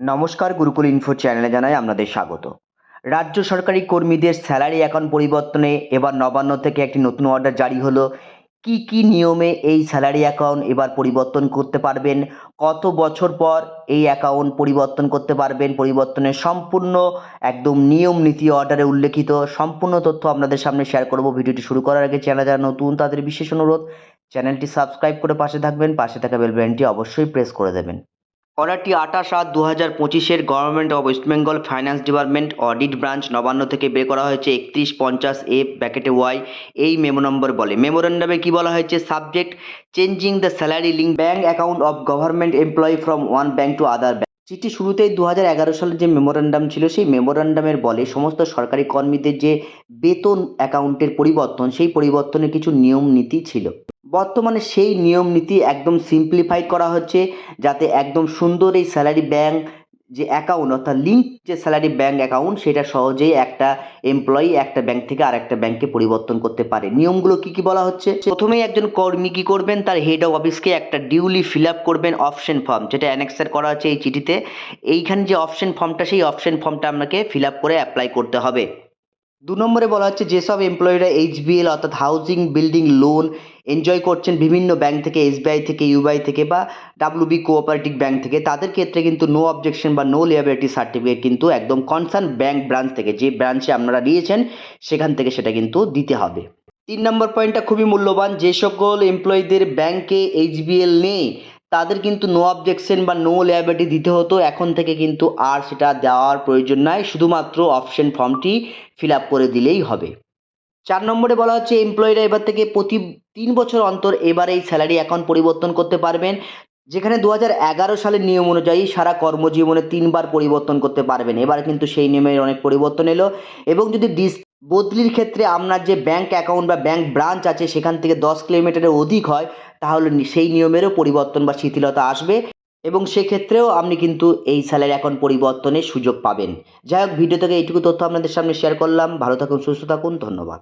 নমস্কার গুরুকুল ইনফো চ্যানেলে জানাই আপনাদের স্বাগত। রাজ্য সরকারি কর্মীদের স্যালারি অ্যাকাউন্ট পরিবর্তনে এবার নবান্ন থেকে একটি নতুন অর্ডার জারি হলো। কি কি নিয়মে এই স্যালারি অ্যাকাউন্ট এবার পরিবর্তন করতে পারবেন? কত বছর পর এই অ্যাকাউন্ট পরিবর্তন করতে পারবেন? পরিবর্তনের সম্পূর্ণ একদম নিয়ম নীতি অর্ডারে উল্লেখিত। সম্পূর্ণ তথ্য আপনাদের সামনে শেয়ার করব। ভিডিওটি শুরু করার আগে চ্যানেল যারা নতুন, তাদের বিশেষ অনুরোধ চ্যানেলটি সাবস্ক্রাইব করে পাশে থাকবেন, পাশে থাকা বেল অবশ্যই প্রেস করে দেবেন। অর্ডারটি আঠাশ আট দু হাজার পঁচিশের government of West Bengal finance department audit branch Nabanna থেকে বের করা হয়েছে একত্রিশ পঞ্চাশ এ ব্যাকেটে ওয়াই। এই মেমো নম্বর বলে। মেমোরেন্ডামে কি বলা হয়েছে? Subject changing the salary link bank account of government employee from one bank to other bank চিঠি শুরুতেই দু হাজার এগারো সালের যে মেমোরেন্ডাম ছিল, সেই মেমোরেন্ডামের বলে সমস্ত সরকারি কর্মীদের যে বেতন অ্যাকাউন্টের পরিবর্তন, সেই পরিবর্তনের কিছু নিয়ম নীতি ছিল। বর্তমানে সেই নিয়ম নীতি একদম সিম্পলিফাইড করা হচ্ছে যাতে একদম সুন্দর এই স্যালারি ব্যাংক যে অ্যাকাউন্ট অর্থাৎ লিঙ্ক যে স্যালারি ব্যাংক অ্যাকাউন্ট সেটা সহজেই একটা এমপ্লয়ি একটা ব্যাংক থেকে আরেকটা ব্যাংকে পরিবর্তন করতে পারে। নিয়মগুলো কি কি বলা হচ্ছে? প্রথমেই একজন কর্মী কি করবেন? তার হেড অফ অফিসকে একটা ডিউলি ফিল আপ করবেন অপশন ফর্ম যেটা অ্যানেক্সার করা আছে এই চিঠিতে। এইখানে যে অপশন ফর্মটা সেই অপশন ফর্মটা আপনাকে ফিল আপ করে অ্যাপ্লাই করতে হবে। দু নম্বরে বলা হচ্ছে, যেসব এমপ্লয়িরা এইচবিএল অর্থাৎ হাউজিং বিল্ডিং লোন এনজয় করছেন বিভিন্ন ব্যাংক থেকে এসবিআই থেকে ইউবিআই থেকে বা ডাব্লিউবি কোঅপারেটিভ ব্যাংক থেকে, তাদের ক্ষেত্রে কিন্তু নো অবজেকশন বা নো লিয়াবিলিটি সার্টিফিকেট কিন্তু একদম কনসার্ন ব্যাংক ব্রাঞ্চ থেকে, যে ব্রাঞ্চে আপনারা নিয়েছেন সেখান থেকে সেটা কিন্তু দিতে হবে। তিন নম্বর পয়েন্টটা খুবই মূল্যবান, যে সকল এমপ্লয়ীদের ব্যাংকে এইচবিএল নেই তাদের কিন্তু নো অবজেকশন বা নো লিয়াবিলিটি দিতে হতো। এখন থেকে কিন্তু আর সেটা দেওয়ার প্রয়োজন নাই। শুধুমাত্র অপশন ফর্মটি ফিল আপ করে দিলেই হবে। চার নম্বরে বলা হচ্ছে এমপ্লয়িরা এবার থেকে প্রতি তিন বছর অন্তর এবার এই স্যালারি অ্যাকাউন্ট পরিবর্তন করতে পারবেন, যেখানে দু হাজার এগারো সালের নিয়ম অনুযায়ী সারা কর্মজীবনে তিনবার পরিবর্তন করতে পারবেন। এবার কিন্তু সেই নিয়মের অনেক পরিবর্তন এলো এবং যদি ডিস বদলির ক্ষেত্রে আপনার যে ব্যাঙ্ক অ্যাকাউন্ট বা ব্যাঙ্ক ব্রাঞ্চ আছে, সেখান থেকে দশ কিলোমিটারের অধিক হয়, তাহলে সেই নিয়মেরও পরিবর্তন বা শিথিলতা আসবে এবং সেক্ষেত্রেও আপনি কিন্তু এই স্যালারি অ্যাকাউন্ট পরিবর্তনের সুযোগ পাবেন। যাই হোক ভিডিও থেকে এইটুকু তথ্য আপনাদের সামনে শেয়ার করলাম। ভালো থাকুন, সুস্থ থাকুন, ধন্যবাদ।